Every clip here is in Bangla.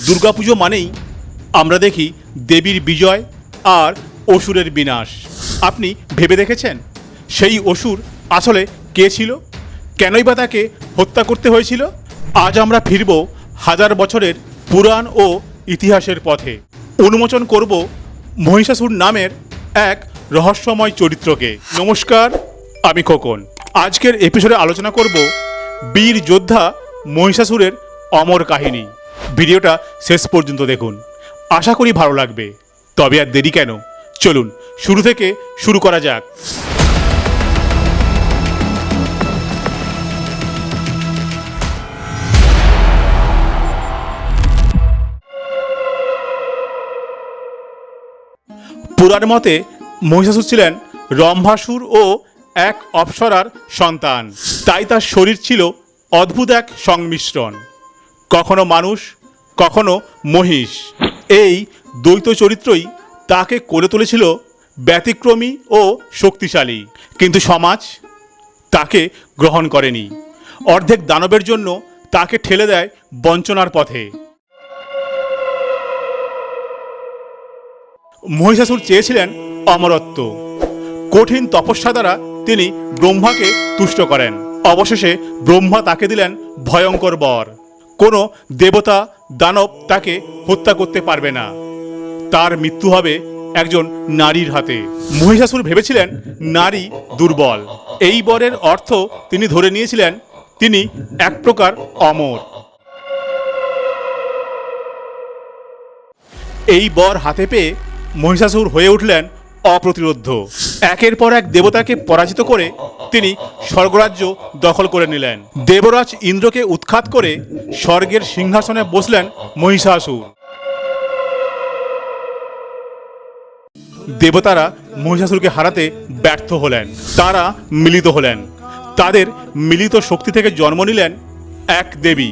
দুর্গাপুজো মানেই আমরা দেখি দেবীর বিজয় আর অসুরের বিনাশ। আপনি ভেবে দেখেছেন? সেই অসুর আসলে কে ছিল? কেনই বা তাকে হত্যা করতে হয়েছিল? আজ আমরা ফিরব হাজার বছরের পুরাণ ও ইতিহাসের পথে। উন্মোচন করব মহিষাসুর নামের এক রহস্যময় চরিত্রকে। নমস্কার, আমি খোকন। আজকের এপিসোডে আলোচনা করব বীর যোদ্ধা মহিষাসুরের অমর কাহিনী। ভিডিওটা শেষ পর্যন্ত দেখুন। আশা করি ভালো লাগবে। তবে আর দেরি কেন? চলুন, শুরু থেকে শুরু করা যাক। পুরাণ মতে মহিষাসুর ছিলেন রম্ভাসুর ও এক অপ্সরার সন্তান। তাই তার শরীর ছিল অদ্ভুত এক সংমিশ্রণ। কখনো মানুষ, কখনো মহিষ। এই দ্বৈত চরিত্রই তাকে করে তুলেছিল ব্যতিক্রমী ও শক্তিশালী। কিন্তু সমাজ তাকে গ্রহণ করেনি। অর্ধেক দানবের জন্য তাকে ঠেলে দেয় বঞ্চনার পথে। মহিষাসুর চেয়েছিলেন অমরত্ব। কঠিন তপস্যা দ্বারা তিনি ব্রহ্মাকে তুষ্ট করেন। অবশেষে ব্রহ্মা তাকে দিলেন ভয়ঙ্কর বর। কোনো দেবতা দানব তাকে হত্যা করতে পারবে না। তার মৃত্যু হবে একজন নারীর হাতে। মহিষাসুর ভেবেছিলেন নারী দুর্বল। এই বরের অর্থ তিনি ধরে নিয়েছিলেন, তিনি এক প্রকার অমর। এই বর হাতে পেয়ে মহিষাসুর হয়ে উঠলেন অপ্রতিরোধ্য। একের পর এক দেবতাকে পরাজিত করে তিনি স্বর্গরাজ্য দখল করে নিলেন। দেবরাজ ইন্দ্রকে উৎখাত করে স্বর্গের সিংহাসনে বসলেন মহিষাসুর। দেবতারা মহিষাসুরকে হারাতে ব্যর্থ হলেন। তারা মিলিত হলেন। তাদের মিলিত শক্তি থেকে জন্ম নিলেন এক দেবী,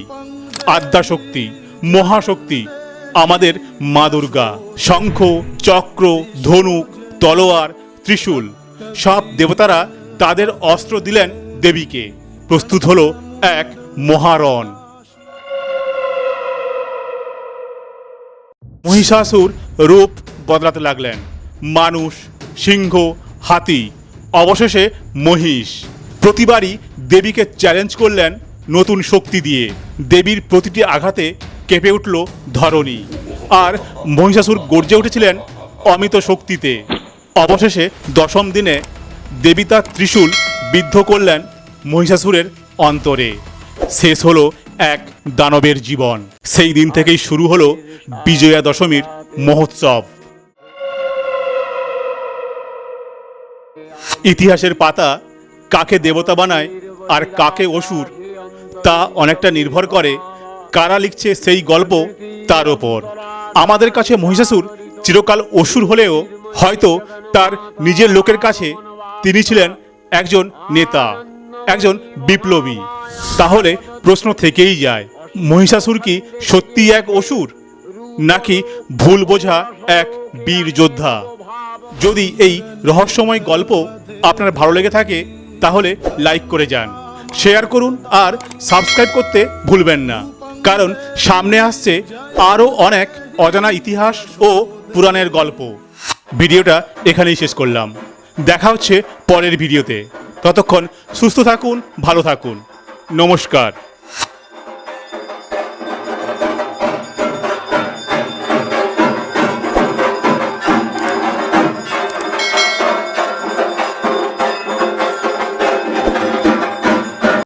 আদ্যাশক্তি, মহাশক্তি, আমাদের মা দুর্গা। শঙ্খ, চক্র, ধনুক, তলোয়ার ত্রিশূল। সব দেবতারা তাদের অস্ত্র দিলেন দেবীকে। প্রস্তুত হলো এক মহারণ। মহিষাসুর রূপ বদলাতে লাগলেন। মানুষ, সিংহ, হাতি, অবশেষে মহিষ। প্রতিবারই দেবীকে চ্যালেঞ্জ করলেন নতুন শক্তি দিয়ে। দেবীর প্রতিটি আঘাতে কেঁপে উঠল ধরণী। আর মহিষাসুর গর্জে উঠেছিলেন অমিত শক্তিতে। অবশেষে দশম দিনে দেবী তার ত্রিশূল বিদ্ধ করলেন মহিষাসুরের অন্তরে। শেষ হলো এক দানবের জীবন। সেই দিন থেকেই শুরু হলো বিজয়া দশমীর মহোৎসব। ইতিহাসের পাতা কাকে দেবতা বানায় আর কাকে অসুর, তা অনেকটা নির্ভর করে কারা লিখছে সেই গল্প তার ওপর। আমাদের কাছে মহিষাসুর চিরকাল অসুর হলেও হয়তো তার নিজের লোকের কাছে তিনি ছিলেন একজন নেতা, একজন বিপ্লবী। তাহলে প্রশ্ন থেকেই যায়, মহিষাসুর কি সত্যি এক অসুর? নাকি ভুল বোঝা এক বীর যোদ্ধা? যদি এই রহস্যময় গল্প আপনার ভালো লেগে থাকে, তাহলে লাইক করে যান, শেয়ার করুন আর সাবস্ক্রাইব করতে ভুলবেন না। কারণ সামনে আসছে আরও অনেক অজানা ইতিহাস ও পুরাণের গল্প। ভিডিওটা এখানেই শেষ করলাম। দেখা হচ্ছে পরের ভিডিওতে। ততক্ষণ সুস্থ থাকুন ভালো থাকুন। নমস্কার।